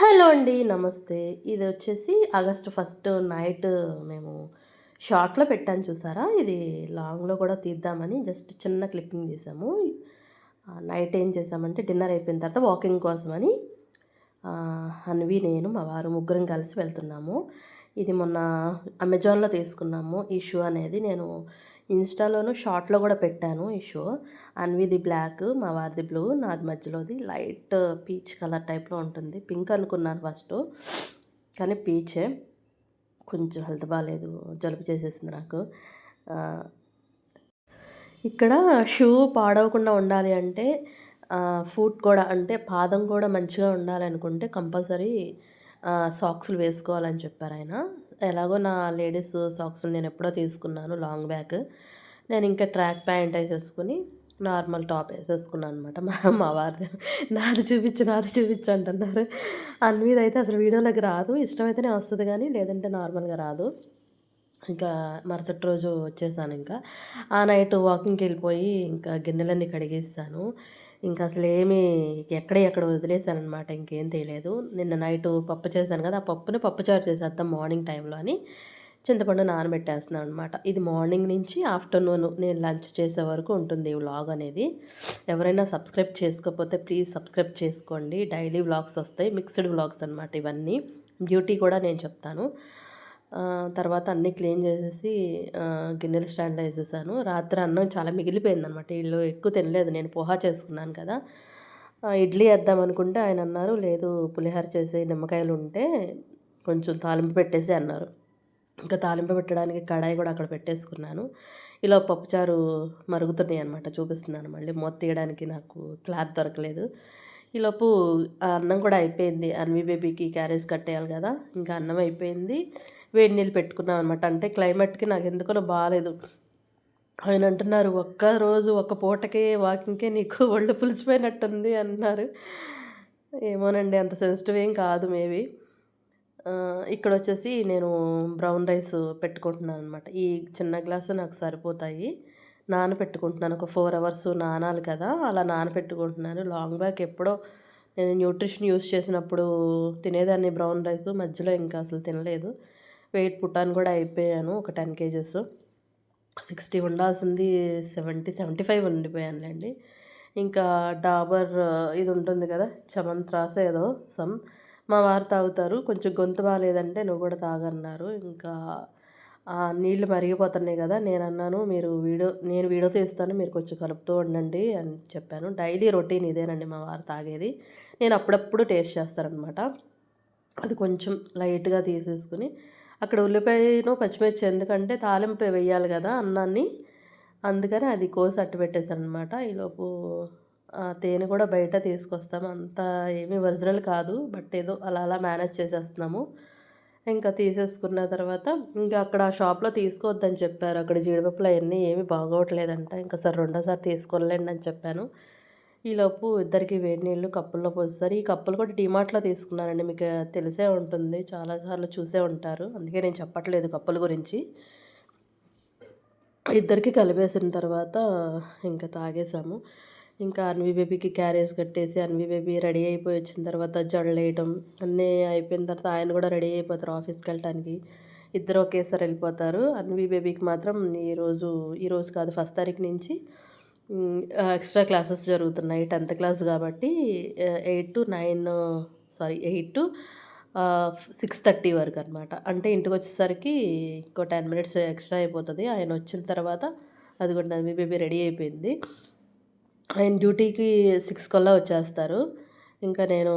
Hello అండి నమస్తే. ఇది వచ్చేసి ఆగస్ట్ ఫస్ట్ నైట్ మేము షార్ట్లో పెట్టాను చూసారా? ఇది లాంగ్లో కూడా తీద్దామని జస్ట్ చిన్న క్లిప్పింగ్ చేసాము. నైట్ ఏం చేసామంటే డిన్నర్ అయిపోయిన తర్వాత వాకింగ్ కోసమని అన్వి నేను మా వారు ముగ్గురం కలిసి వెళ్తున్నాము. ఇది మొన్న అమెజాన్లో తీసుకున్నాము. ఈ షూ అనేది నేను ఇన్స్టాలోను షార్ట్లో కూడా పెట్టాను ఈ షో. అన్విది బ్లాక్ మా వారిది బ్లూ నాది మధ్యలోది. లైట్ పీచ్ కలర్ టైప్లో ఉంటుంది. పింక్ అనుకున్నాను ఫస్ట్. కానీ పీచే. కొంచెం హెల్త్ బాగాలేదు జలుబు చేసేసింది నాకు. ఇక్కడ షూ పాడవకుండా ఉండాలి అంటే ఫుట్ కూడా అంటే పాదం కూడా మంచిగా ఉండాలనుకుంటే కంపల్సరీ సాక్స్లు వేసుకోవాలని చెప్పారు ఆయన. ఎలాగో నా లేడీస్ సాక్స్లు నేను ఎప్పుడో తీసుకున్నాను లాంగ్ బ్యాక్. నేను ఇంకా ట్రాక్ ప్యాంట్ వేసేసుకుని నార్మల్ టాప్ వేసేసుకున్నాను అనమాట మా మా వారి నాది చూపించు నాది చూపించు అంటున్నారు. మీద అయితే అసలు వీడియోలోకి రాదు. ఇష్టమైతేనే వస్తుంది కానీ లేదంటే నార్మల్గా రాదు. ఇంకా మరుసటి రోజు వచ్చేసాను ఇంకా. ఆ నైట్ వాకింగ్కి వెళ్ళిపోయి ఇంకా గిన్నెలన్నీ కడిగేసాను ఇంకా అసలు ఏమి ఎక్కడ ఎక్కడ వదిలేసాను అనమాట ఇంకేం తెలియలేదు నిన్న నైట్ పప్పు చేశాను కదా ఆ పప్పుని పప్పుచారు చేసేద్దాం మార్నింగ్ టైంలో అని చింతపండు నానబెట్టేస్తున్నాను అనమాట ఇది మార్నింగ్ నుంచి ఆఫ్టర్నూన్ నేను లంచ్ చేసే వరకు ఉంటుంది ఈ వ్లాగ్ అనేది. ఎవరైనా సబ్స్క్రైబ్ చేసుకోకపోతే ప్లీజ్ సబ్స్క్రైబ్ చేసుకోండి. డైలీ వ్లాగ్స్ వస్తాయి మిక్స్డ్ వ్లాగ్స్ అనమాట ఇవన్నీ. బ్యూటీ కూడా నేను చెప్తాను. తర్వాత అన్నీ క్లీన్ చేసేసి గిన్నెలు గిన్నెల స్టాండ్లో వేసేసాను. రాత్రి అన్నం చాలా మిగిలిపోయింది అనమాట వీళ్ళు ఎక్కువ తినలేదు. నేను పోహా చేసుకున్నాను కదా. ఇడ్లీ వేద్దాం అనుకుంటే ఆయన అన్నారు లేదు పులిహోర చేసే నిమ్మకాయలు ఉంటే కొంచెం తాలింపు పెట్టేసి అన్నారు. ఇంకా తాలింపు పెట్టడానికి కడాయి కూడా అక్కడ పెట్టేసుకున్నాను. ఇలా పప్పుచారు మరుగుతున్నాయి అనమాట చూపిస్తున్నాను మళ్ళీ. మూత తీయడానికి నాకు క్లాత్ దొరకలేదు. ఈలోపు ఆ అన్నం కూడా అయిపోయింది. అన్వి బేబీకి క్యారేజ్ కట్టేయాలి కదా. ఇంకా అన్నం అయిపోయింది. వేడి నీళ్ళు పెట్టుకున్నాం అనమాట అంటే క్లైమేట్కి నాకు ఎందుకనో బాగాలేదు ఆయన అంటున్నారు ఒక్క రోజు ఒక్క పూటకే వాకింగ్కే నీకు ఒళ్ళు పులిసిపోయినట్టుంది అన్నారు. ఏమోనండి అంత సెన్సిటివ్ ఏం కాదు మేబీ. ఇక్కడ వచ్చేసి నేను బ్రౌన్ రైస్ పెట్టుకుంటున్నాను అనమాట ఈ చిన్న గ్లాసు నాకు సరిపోతాయి. నానపెట్టుకుంటున్నాను ఒక ఫోర్ అవర్స్ నానాలి కదా అలా నానపెట్టుకుంటున్నాను లాంగ్ బ్యాక్ ఎప్పుడో నేను న్యూట్రిషన్ యూస్ చేసినప్పుడు తినేదాన్ని బ్రౌన్ రైస్ మధ్యలో ఇంకా అసలు తినలేదు. వెయిట్ పుట్టాను కూడా అయిపోయాను ఒక టెన్ కేజెస్. సిక్స్టీ ఉండాల్సింది సెవెంటీ సెవెంటీ ఫైవ్ ఉండిపోయానులేండి. ఇంకా డాబర్ ఇది ఉంటుంది కదా చమంత్రాస ఏదో సమ్ మా వారు తాగుతారు కొంచెం గొంతు బాగాలేదంటే నువ్వు కూడా తాగన్నారు. ఇంకా నీళ్ళు మరిగిపోతున్నాయి కదా నేను అన్నాను మీరు వీడియో నేను వీడియో తీస్తాను మీరు కొంచెం కలుపుతూ ఉండండి అని చెప్పాను. డైలీ రొటీన్ ఇదేనండి మా వారు తాగేది. నేను అప్పుడప్పుడు టేస్ట్ చేస్తారనమాట. అది కొంచెం లైట్గా తీసేసుకుని అక్కడ ఉల్లిపాయను పచ్చిమిర్చి ఎందుకంటే తాలింపు వేయాలి కదా అన్నాన్ని. అందుకని అది కోసి అట్టు పెట్టేశాను అనమాట ఈలోపు ఆ తేనె కూడా బయట తీసుకొస్తాము అంత ఏమీ ఒరిజినల్ కాదు బట్ ఏదో అలా అలా మేనేజ్ చేసేస్తున్నాము. ఇంకా తీసేసుకున్న తర్వాత ఇంకా అక్కడ ఆ షాప్లో తీసుకోవద్దని చెప్పారు. అక్కడ జీడిపప్పులు అవన్నీ ఏమీ బాగోట్లేదంట. ఇంకా సరే రెండోసారి తీసుకోలేండి అని చెప్పాను. ఈలోపు ఇద్దరికి వేడి నీళ్ళు కప్పుల్లో పోస్తారు. ఈ కప్పులు కూడా డిమార్ట్లో తీసుకున్నానండి మీకు తెలిసే ఉంటుంది. చాలాసార్లు చూసే ఉంటారు. అందుకే నేను చెప్పట్లేదు కప్పుల గురించి. ఇద్దరికి కలిపేసిన తర్వాత ఇంకా తాగేసాము ఇంకా అన్వి బేబీకి క్యారేజ్ కట్టేసి అన్వి బేబీ రెడీ అయిపోయి వచ్చిన తర్వాత జడలు వేయటం అన్నీ అయిపోయిన తర్వాత ఆయన కూడా రెడీ అయిపోతారు ఆఫీస్కి వెళ్ళటానికి. ఇద్దరు ఒకేసారి వెళ్ళిపోతారు. అన్వి బేబీకి మాత్రం ఈరోజు ఈరోజు కాదు ఫస్ట్ తారీఖు నుంచి ఎక్స్ట్రా క్లాసెస్ జరుగుతున్నాయి టెన్త్ క్లాస్ కాబట్టి eight to nine sorry eight to six thirty వరకు అనమాట అంటే ఇంటికి వచ్చేసరికి ఇంకో టెన్ మినిట్స్ ఎక్స్ట్రా అయిపోతుంది. ఆయన వచ్చిన తర్వాత అది కూడా మీ బేబీ రెడీ అయిపోయింది. ఆయన డ్యూటీకి సిక్స్ కల్లా వచ్చేస్తారు. ఇంకా నేను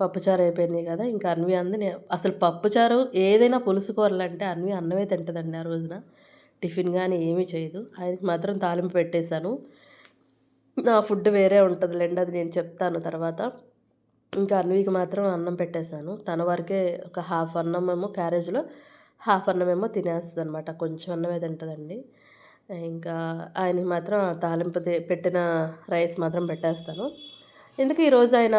పప్పుచారు అయిపోయింది కదా ఇంకా అన్వి అంది నేను అసలు పప్పుచారు ఏదైనా పులుసు కూరలు అంటే అన్వి అన్నమే తింటుందండి ఆ రోజున. టిఫిన్ కానీ ఏమీ చేయదు. ఆయనకి మాత్రం తాలింపు పెట్టేశాను. నా ఫుడ్ వేరే ఉంటుందిలేండి అది నేను చెప్తాను తర్వాత. ఇంకా అన్వికి మాత్రం అన్నం పెట్టేశాను. తన వరకే ఒక హాఫ్ అన్నం ఏమో క్యారేజ్లో హాఫ్ అన్నం ఏమో తినేస్తుంది అనమాట కొంచెం అన్నమే తింటుందండి. ఇంకా ఆయనకి మాత్రం తాలింపు పెట్టిన రైస్ మాత్రం పెట్టేస్తాను. ఎందుకు ఈరోజు ఆయన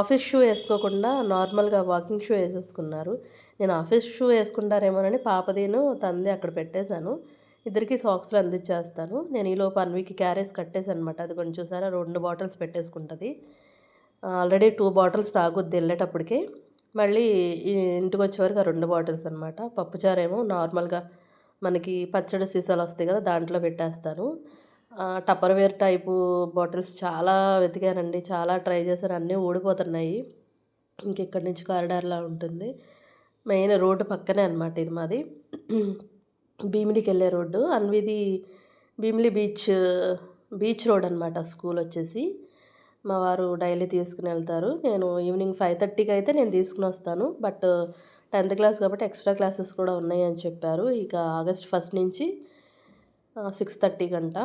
ఆఫీస్ షూ వేసుకోకుండా నార్మల్గా వాకింగ్ షూ వేసేసుకున్నారు. నేను ఆఫీస్ షూ వేసుకుంటారేమోనని పాపదీను తంది అక్కడ పెట్టేశాను. ఇద్దరికి సాక్స్లు అందించేస్తాను. నేను ఈలోపు అన్వికి క్యారేజ్ కట్టేసాను అనమాట అది కొంచెం చూసారా? రెండు బాటిల్స్ పెట్టేసుకుంటుంది. ఆల్రెడీ టూ బాటిల్స్ తాగుద్ది వెళ్ళేటప్పటికి. మళ్ళీ ఇంటికి వచ్చే వరకు ఆ రెండు బాటిల్స్ అనమాట పప్పుచారేమో నార్మల్గా మనకి పచ్చడి సీసాలు వస్తాయి కదా దాంట్లో పెట్టేస్తాను. టప్పర్వేర్ టైపు బాటిల్స్ చాలా వెతికానండి. చాలా ట్రై చేశాను. అన్నీ ఊడిపోతున్నాయి. ఇంక ఇక్కడి నుంచి కారిడార్లా ఉంటుంది. మెయిన్ రోడ్డు పక్కనే అనమాట ఇది మాది. భీమిలికి వెళ్ళే రోడ్డు. అన్విది భీమిలి బీచ్ బీచ్ రోడ్ అనమాట స్కూల్ వచ్చేసి. మా వారు డైలీ తీసుకుని వెళ్తారు. నేను ఈవినింగ్ ఫైవ్ థర్టీకి అయితే నేను తీసుకుని వస్తాను. బట్ టెన్త్ క్లాస్ కాబట్టి ఎక్స్ట్రా క్లాసెస్ కూడా ఉన్నాయి అని చెప్పారు. ఇక ఆగస్ట్ ఫస్ట్ నుంచి సిక్స్ థర్టీ గంట.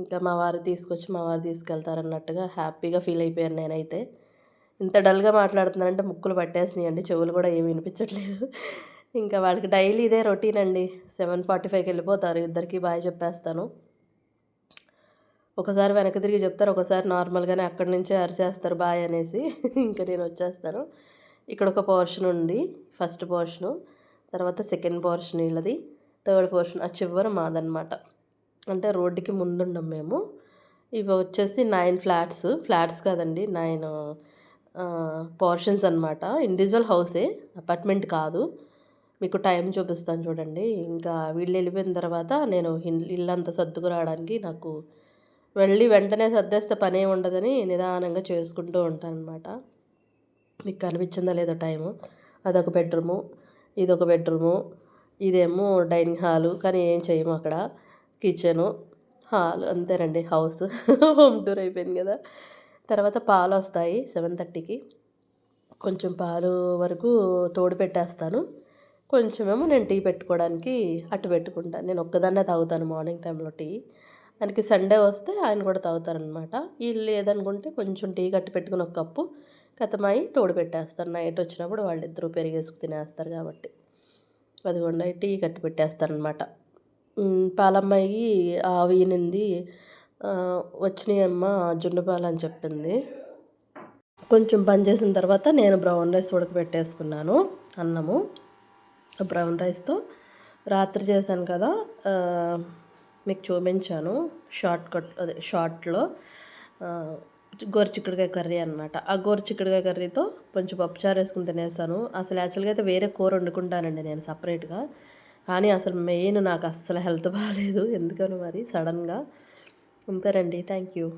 ఇంకా మా వారు తీసుకొచ్చి మా వారు తీసుకెళ్తారన్నట్టుగా హ్యాపీగా ఫీల్ అయిపోయాను నేనైతే. ఇంత డల్గా మాట్లాడుతున్నారంటే ముక్కులు పట్టేసినాయండి. చెవులు కూడా ఏమి వినిపించట్లేదు. ఇంకా వాళ్ళకి డైలీ ఇదే రొటీన్ అండి. సెవెన్ ఫార్టీ ఫైవ్కి వెళ్ళిపోతారు. ఇద్దరికి బాయ్ చెప్పేస్తాను. ఒకసారి వెనక్కి తిరిగి చెప్తారు. ఒకసారి నార్మల్గానే అక్కడి నుంచే అరిచేస్తారు బాయ్ అనేసి. ఇంకా నేను వచ్చేస్తాను. ఇక్కడ ఒక పోర్షన్ ఉంది. First portion. తర్వాత సెకండ్ పోర్షన్ వీళ్ళది. థర్డ్ పోర్షన్ ఆ చివరి మాదనమాట అంటే రోడ్డుకి ముందుండం మేము. ఇవి వచ్చేసి నైన్ ఫ్లాట్స్. ఫ్లాట్స్ కాదండి. నైన్ పోర్షన్స్ అనమాట ఇండివిజువల్ హౌసే. అపార్ట్మెంట్ కాదు. మీకు టైం చూపిస్తాను చూడండి. ఇంకా వీళ్ళు వెళ్ళిపోయిన తర్వాత నేను ఇల్లంతా సర్దుకురావడానికి నాకు వెళ్ళి వెంటనే సర్దేస్తే పనే ఉండదని నిదానంగా చేసుకుంటూ ఉంటాను అనమాట మీకు కనిపించిందా లేదో టైము? అదొక బెడ్రూము ఇదొక బెడ్రూము ఇదేమో డైనింగ్ హాలు కానీ ఏం చేయము అక్కడ. కిచెను హాల్ అంతేనండి హౌస్. హోమ్ టూర్ అయిపోయింది కదా. తర్వాత పాలు వస్తాయి సెవెన్ థర్టీకి. కొంచెం పాలు వరకు తోడు పెట్టేస్తాను. కొంచెమేమో నేను టీ పెట్టుకోవడానికి అటు పెట్టుకుంటాను నేను ఒక్కదాన్నే తాగుతాను మార్నింగ్ టైంలో టీ. ఆయనకి సండే వస్తే ఆయన కూడా తాగుతారనమాట వీళ్ళు లేదనుకుంటే కొంచెం టీ కట్టి పెట్టుకుని ఒక కప్పు కథమాయి తోడు పెట్టేస్తారు. నైట్ వచ్చినప్పుడు వాళ్ళిద్దరూ పెరిగేసుకు తినేస్తారు కాబట్టి. అదిగోండి టీ కట్టి పెట్టేస్తారనమాట పాలమ్మాయి ఆవినింది వచ్చినాయి వచ్చినాయమ్మ జున్నుపాలు అని చెప్పింది. కొంచెం పని చేసిన తర్వాత నేను బ్రౌన్ రైస్ ఉడకబెట్టేసుకున్నాను అన్నము. బ్రౌన్ రైస్తో రాత్రి చేశాను కదా మీకు చూపించాను షార్ట్ కట్ అదే షార్ట్లో గోరుచిక్కుడుకాయ కర్రీ అనమాట ఆ గోరుచిక్కుడుకాయ కర్రీతో కొంచెం పప్పుచారు వేసుకుని తినేసాను. అసలు యాక్చువల్గా అయితే వేరే కూర వండుకుంటానండి నేను సపరేట్గా. కానీ అసలు మెయిన్ నాకు అస్సలు హెల్త్ బాగాలేదు ఎందుకని మరి సడన్గా. అంతేనండి థ్యాంక్ యూ.